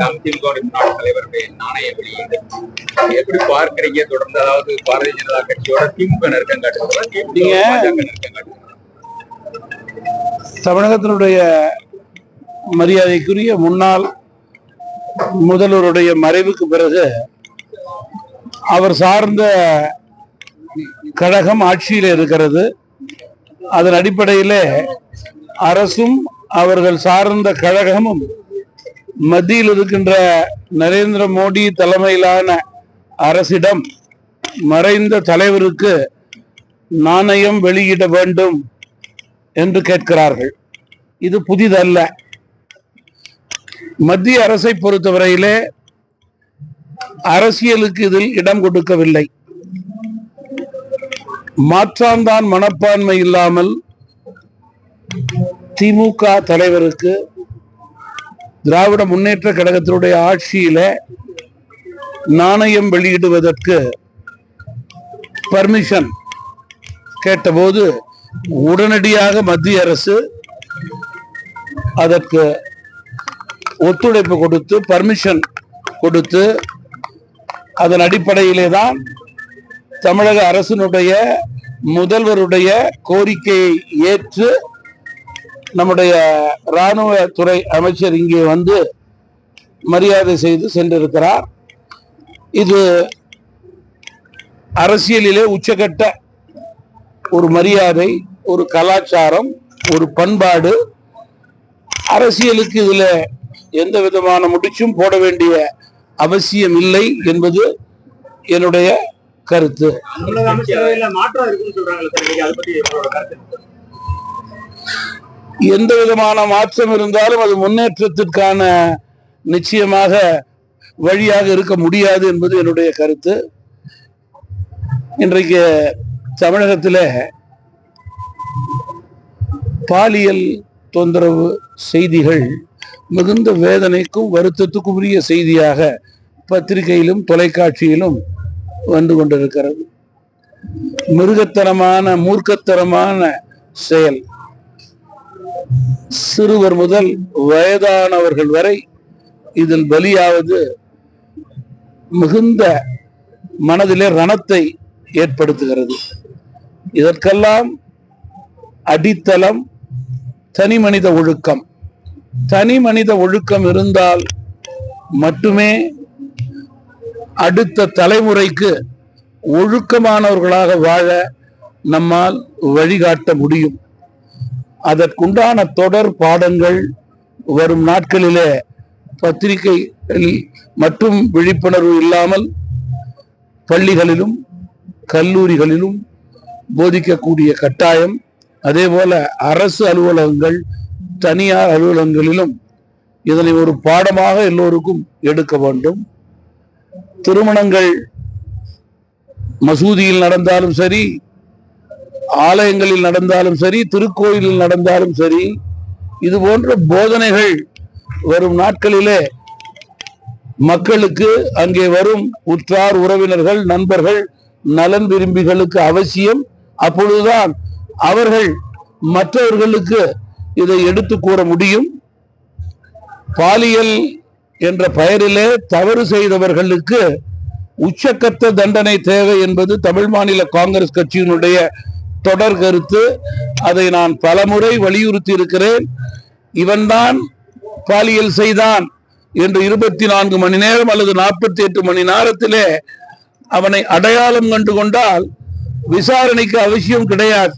நாம் திமுக முன்னாள் தலைவருடைய நாணய வெளியீடு. எப்படி பார்க்கறீங்க? தொடர்ந்து அதாவது பாரதிய ஜனதா கட்சியோட திமுக நெருக்கம் தமிழகத்தினுடைய மரியாதைக்குரிய முன்னாள் முதல்வருடைய மறைவுக்கு பிறகு அவர் சார்ந்த கழகம் ஆட்சியில் இருக்கிறது. அதன் அடிப்படையிலே அரசும் அவர்கள் சார்ந்த கழகமும் மத்தியில் இருக்கின்ற நரேந்திர மோடி தலைமையிலான அரசிடம் மறைந்த தலைவருக்கு நாணயம் வெளியிட வேண்டும் என்று கேட்கிறார்கள். இது புதிதல்ல. மத்திய அரசை பொறுத்தவரையிலே அரசியலுக்கு இதில் இடம் கொடுக்கவில்லை. மாற்றாந்தான் மனப்பான்மை இல்லாமல் திமுக தலைவருக்கு திராவிட முன்னேற்ற கழகத்தினுடைய ஆட்சியில நாணயம் வெளியிடுவதற்கு பர்மிஷன் கேட்டபோது உடனடியாக மத்திய அரசு அதற்கு ஒத்துழைப்பு கொடுத்து பர்மிஷன் கொடுத்து அதன் அடிப்படையிலே தான் தமிழக அரசினுடைய முதல்வருடைய கோரிக்கையை ஏற்று நம்முடைய இராணுவ துறை அமைச்சர் இங்கே வந்து மரியாதை செய்து சென்றிருக்கிறார். இது அரசியலிலே உச்சகட்ட ஒரு மரியாதை ஒரு கலாச்சாரம் ஒரு பண்பாடு. அரசியலுக்கு இதில் எந்த விதமான முடிச்சும் போட வேண்டிய அவசியம் இல்லை என்பது என்னுடைய கருத்து. மாற்றம் இருக்குன்னு எந்த விதமான மாற்றம் இருந்தாலும் அது முன்னேற்றத்திற்கான நிச்சயமாக வழியாக இருக்க முடியாது என்பது என்னுடைய கருத்து. இன்றைக்கு தமிழகத்தில் பாலியல் தொந்தரவு செய்திகள் மிகுந்த வேதனைக்கும் வருத்தத்துக்கும் உரிய செய்தியாக பத்திரிகையிலும் தொலைக்காட்சியிலும் வந்து கொண்டிருக்கிறது. மிருகத்தனமான மூர்க்கத்தனமான செயல். சிறுவர் முதல் வயதானவர்கள் வரை இதில் பலியாவது மிகுந்த மனதிலே ரணத்தை ஏற்படுத்துகிறது. இதற்கெல்லாம் அடித்தளம் தனி மனித ஒழுக்கம். தனி மனித ஒழுக்கம் இருந்தால் மட்டுமே அடுத்த தலைமுறைக்கு ஒழுக்கமானவர்களாக வாழ நம்மால் வழிகாட்ட முடியும். அதற்குண்டான தொடர் பாடங்கள் வரும் நாட்களிலே பத்திரிகைகளில் மற்றும் விழிப்புணர்வு இல்லாமல் பள்ளிகளிலும் கல்லூரிகளிலும் போதிக்கக்கூடிய கட்டாயம். அதே போல அரசு அலுவலகங்கள் தனியார் அலுவலகங்களிலும் இதனை ஒரு பாடமாக எல்லோருக்கும் எடுக்க வேண்டும். திருமணங்கள் மசூதியில் நடந்தாலும் சரி ஆலயங்களில் நடந்தாலும் சரி திருக்கோயிலில் நடந்தாலும் சரி இது போன்ற போதனைகள் வரும் நாட்களிலே மக்களுக்கு அங்கே வரும் உற்றார் உறவினர்கள் நண்பர்கள் நலன் விரும்பிகளுக்கு அவசியம். அப்பொழுதுதான் அவர்கள் மற்றவர்களுக்கு இதை எடுத்து கூற முடியும். பாலியல் என்ற பெயரிலே தவறு செய்தவர்களுக்கு உச்சக்கத்த தண்டனை தேவை என்பது தமிழ் மாநில காங்கிரஸ் கட்சியினுடைய தொடர் கருத்து. அதை நான் பலமுறை வலியுறுத்தி இருக்கிறேன் இவன்தான் பாலியல் செய்தான் என்று இருபத்தி நான்கு மணி நேரம் அல்லது நாற்பத்தி எட்டு மணி நேரத்திலே அவனை அடையாளம் கண்டு கொண்டால் விசாரணைக்கு அவசியம் கிடையாது.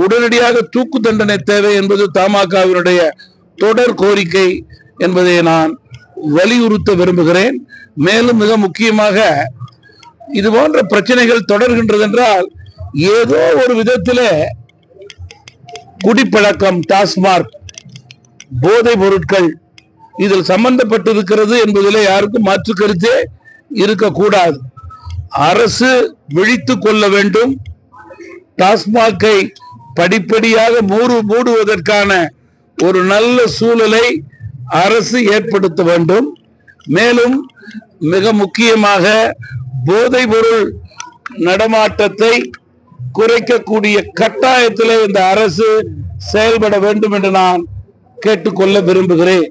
உடனடியாக தூக்கு தண்டனை தேவை என்பது தமாகவினுடைய தொடர் கோரிக்கை என்பதை நான் வலியுறுத்த விரும்புகிறேன். மேலும் மிக முக்கியமாக இது போன்ற பிரச்சனைகள் தொடர்கின்றது என்றால் ஏதோ ஒரு விதத்தில் குடிப்பழக்கம் டாஸ்மார்க் போதை பொருட்கள் இதில் சம்பந்தப்பட்டிருக்கிறது என்பதில் யாருக்கும் மாற்று கருத்தே இருக்கக்கூடாது. அரசு விழித்து கொள்ள வேண்டும். டாஸ்மாகை படிப்படியாக மூடு மூடுவதற்கான ஒரு நல்ல சூழலை அரசு ஏற்படுத்த வேண்டும். மேலும் மிக முக்கியமாக போதைப்பொருள் நடமாட்டத்தை குறைக்கக்கூடிய கட்டாயத்திலே இந்த அரசு செயல்பட வேண்டும் என்று நான் கேட்டுக்கொள்ள விரும்புகிறேன்.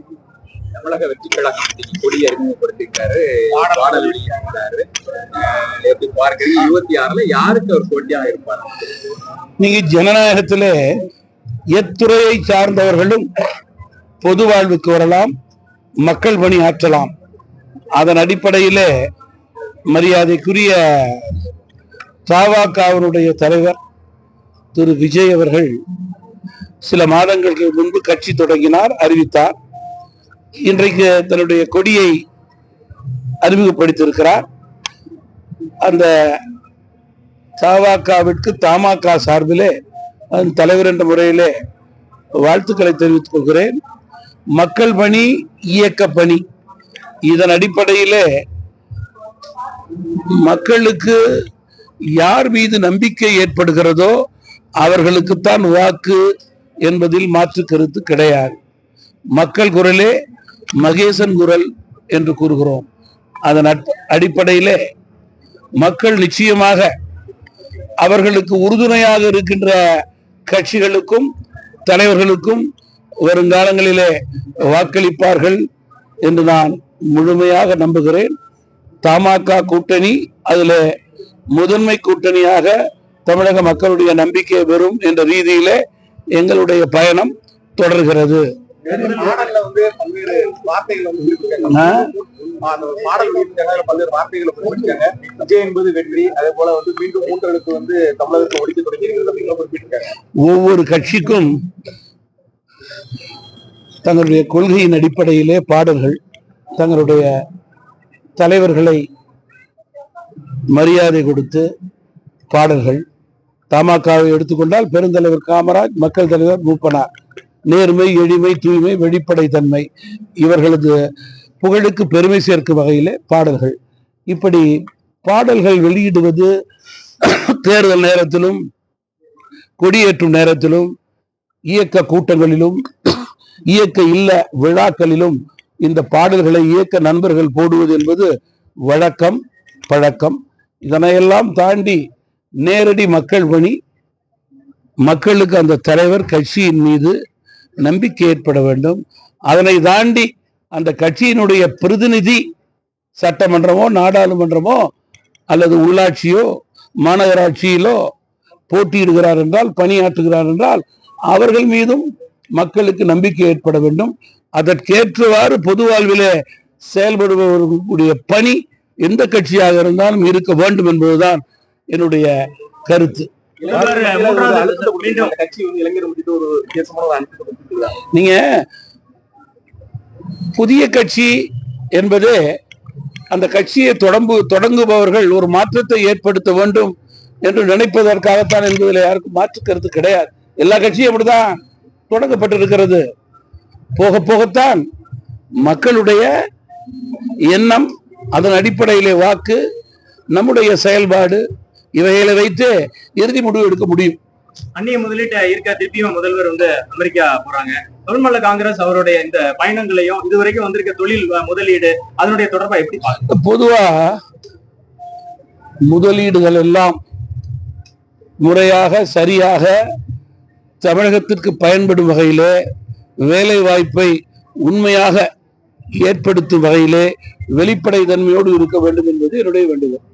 தமிழக வெற்றி கழகம் இன்னைக்கு கொடி அறிமுகப்படுத்திருக்காரு பாடல் வெளியிட்டிருக்காரு அஹ் எப்படி பார்க்கறீங்க? இருபத்தி ஆறுல யாருக்கு அவர் போட்டியாக இருப்பார்? நீங்க ஜனநாயகத்திலே எத்துறையை சார்ந்தவர்களும் பொது வாழ்வுக்கு வரலாம் மக்கள் பணி ஆற்றலாம். அதன் அடிப்படையிலே மரியாதைக்குரிய தாவாக்காவினுடைய தலைவர் திரு விஜய் அவர்கள் சில மாதங்களுக்கு முன்பு கட்சி தொடங்கினார் அறிவித்தார். இன்றைக்கு தன்னுடைய கொடியை அறிமுகப்படுத்தியிருக்கிறார். அந்த தாவாக்காவிற்கு தமாக சார்பிலே அதன் தலைவர் என்ற முறையிலே வாழ்த்துக்களை தெரிவித்துக் கொள்கிறேன். மக்கள் பணி இயக்க பணி. இதன் அடிப்படையிலே மக்களுக்கு யார் மீது நம்பிக்கை ஏற்படுகிறதோ அவர்களுக்குத்தான் வாக்கு என்பதில் மாற்று கருத்து கிடையாது. மக்கள் குரலே மகேசன் குரல் என்று கூறுகிறோம். அதன் அட்- அடிப்படையிலே மக்கள் நிச்சயமாக அவர்களுக்கு உறுதுணையாக இருக்கின்ற கட்சிகளுக்கும் தலைவர்களுக்கும் வருங்காலங்களிலே வாக்களிப்பார்கள் என்று நான் முழுமையாக நம்புகிறேன். தமாக கூட்டணி அதில் முதன்மை கூட்டணியாக தமிழக மக்களுடைய நம்பிக்கை பெறும் என்ற ரீதியிலே எங்களுடைய பயணம் தொடர்கிறது. ஒவ்வொரு கட்சிக்கும் தங்களுடைய கொள்கையின் அடிப்படையிலே பாடல்கள் தங்களுடைய தலைவர்களை மரியாதை கொடுத்து பாடல்கள். தமாகவை எடுத்துக்கொண்டால் பெருந்தலைவர் காமராஜ் மக்கள் தலைவர் மூப்பனார். நேர்மை எளிமை தூய்மை வெளிப்படைத்தன்மை இவர்களது புகழுக்கு பெருமை சேர்க்கும் வகையிலே பாடல்கள். இப்படி பாடல்கள் வெளியிடுவது தேர்தல் நேரத்திலும் கொடியேற்றும் நேரத்திலும் இயக்க கூட்டங்களிலும் இயக்க இல்ல விழாக்களிலும் இந்த பாடல்களை இயக்க நண்பர்கள் போடுவது என்பது வழக்கம் பழக்கம். இதனையெல்லாம் தாண்டி நேரடி மக்கள் பணி மக்களுக்கு அந்த தலைவர் கட்சியின் மீது நம்பிக்கை ஏற்பட வேண்டும். அதனை தாண்டி அந்த கட்சியினுடைய பிரதிநிதி சட்டமன்றமோ நாடாளுமன்றமோ அல்லது உள்ளாட்சியோ மாநகராட்சியிலோ போட்டியிடுகிறார் என்றால் பணியாற்றுகிறார் என்றால் அவர்கள் மீதும் மக்களுக்கு நம்பிக்கை ஏற்பட வேண்டும். அதற்கேற்றவாறு பொது வாழ்விலே செயல்படுபவர்களுடைய பணி எந்த கட்சியாக இருந்தாலும் இருக்க வேண்டும் என்பதுதான் என்னுடைய கருத்து. நீங்க புதிய கட்சி என்பது அந்த கட்சியை தொடங்கு தொடங்குபவர்கள் ஒரு மாற்றத்தை ஏற்படுத்த வேண்டும் என்று நினைப்பதற்காகத்தான் என்பதில் யாருக்கும் மாற்று கருத்து கிடையாது. எல்லா கட்சியும் அப்படிதான் தொடங்கப்பட்டிருக்கிறது. போக போகத்தான் மக்களுடைய எண்ணம் அதன் அடிப்படையிலே வாக்கு நம்முடைய செயல்பாடு இவைகளை வைத்து இறுதி முடிவு எடுக்க முடியும் அந்நிய முதலீட்டை ஈர்க்க திருப்பியும் முதல்வர் வந்து அமெரிக்கா போறாங்க தமிழ்மாநில காங்கிரஸ் அவருடைய இந்த பயணங்களையும் இதுவரைக்கும் வந்திருக்க தொழில் முதலீடு அதனுடைய தொடர்பா எப்படி? பொதுவா முதலீடுகள் எல்லாம் முறையாக சரியாக தமிழகத்திற்கு பயன்படும் வகையிலே வேலை வாய்ப்பை உண்மையாக ஏற்படுத்தும் வகையிலே வெளிப்படை தன்மையோடு இருக்க வேண்டும் என்பது என்னுடைய வேண்டுகோள்.